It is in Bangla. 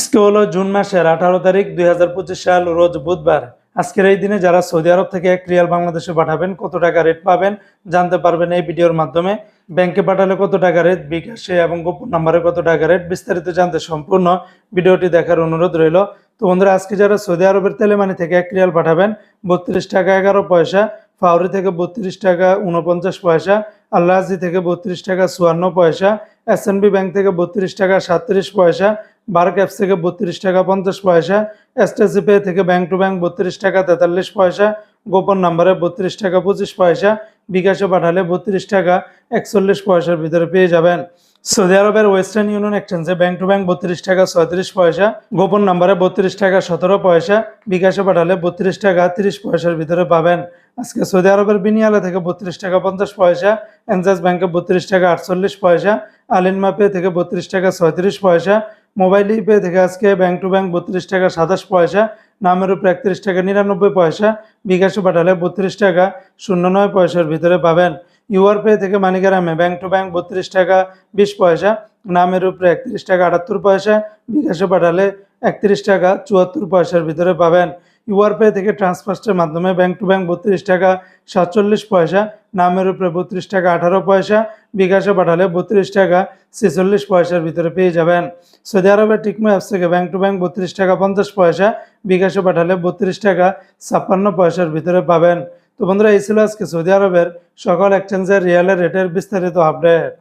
আজকে হলো জুন মাসের আঠারো তারিখ দুই সাল, রোজ বুধবার। আজকের এই দিনে যারা সৌদি আরব থেকে এক রিয়াল বাংলাদেশে পাঠাবেন, কত টাকা রেট পাবেন জানতে পারবেন এই ভিডিওর মাধ্যমে। ব্যাংকে পাঠালে কত টাকা রেট বিকাশে এবং গোপন নাম্বারে কত টাকা রেট বিস্তারিত জানতে সম্পূর্ণ ভিডিওটি দেখার অনুরোধ রইল। তো বন্ধুরা, আজকে যারা সৌদি আরবের তেলেমানি থেকে এক রিয়াল পাঠাবেন, বত্রিশ টাকা এগারো পয়সা, ফাউরি থেকে বত্রিশ টাকা উনপঞ্চাশ পয়সা আল্লাহাজি থেকে বত্রিশ টাকা চুয়ান্ন পয়সা এস ব্যাংক থেকে বত্রিশ টাকা সাতত্রিশ পয়সা বার্ক অ্যাপস থেকে বত্রিশ টাকা পঞ্চাশ পয়সা এসটিসি পে থেকে ব্যাংক টু ব্যাংক বত্রিশ টাকা তেতাল্লিশ পয়সা গোপন নাম্বারে বত্রিশ টাকা পঁচিশ পয়সা বিকাশে পাঠালে বত্রিশ টাকা একচল্লিশ পয়সার ভিতরে পেয়ে যাবেন সৌদি আরবের ওয়েস্টার্ন ইউনিয়ন এক্সচেঞ্জে ব্যাংক টু ব্যাংক বত্রিশ টাকা ছয়ত্রিশ পয়সা গোপন নাম্বারে বত্রিশ টাকা সতেরো পয়সা বিকাশে পাঠালে বত্রিশ টাকা তিরিশ পয়সার ভিতরে পাবেন আজকে সৌদি আরবের বিনিয়ালা থেকে বত্রিশ টাকা পঞ্চাশ পয়সা এনজাস ব্যাংকে বত্রিশ টাকা আটচল্লিশ পয়সা আলিনমা পে থেকে বত্রিশ টাকা ছয়ত্রিশ পয়সা, মোবাইল পে থেকে আজকে ব্যাংক টু ব্যাংক বত্রিশ টাকা সাতাশ পয়সা, নামের উপরে একত্রিশ টাকা নিরানব্বই পয়সা, বিকাশে পাঠালে বত্রিশ টাকা শূন্য নয় পয়সার ভিতরে পাবেন। ইউআর পে থেকে মানিকারামে ব্যাংক টু ব্যাংক বত্রিশ টাকা বিশ পয়সা, নামের উপরে একত্রিশ টাকা আটাত্তর পয়সা, বিকাশে পাঠালে একত্রিশ টাকা চুয়াত্তর পয়সার ভিতরে পাবেন। ইউআর পে থেকে ট্রান্সফার্স্টের মাধ্যমে ব্যাংক টু ব্যাংক বত্রিশ টাকা, সাতচল্লিশ পয়সা, নামের উপরে বত্রিশ টাকা, আঠারো পয়সা, বিকাশে পাঠালে বত্রিশ টাকা, ছেচল্লিশ পয়সার ভিতরে পেয়ে যাবেন। সৌদি আরবের টিকমো অ্যাপস থেকে ব্যাংক টু ব্যাংক বত্রিশ টাকা, পঞ্চাশ পয়সা, বিকাশে পাঠালে বত্রিশ টাকা, ছাপ্পান্ন পয়সার ভিতরে পাবেন। তো বন্ধুরা, এই ছিল আজকে সৌদি আরবের সকল এক্সচেঞ্জের রিয়ালের রেটের বিস্তারিত আপডেট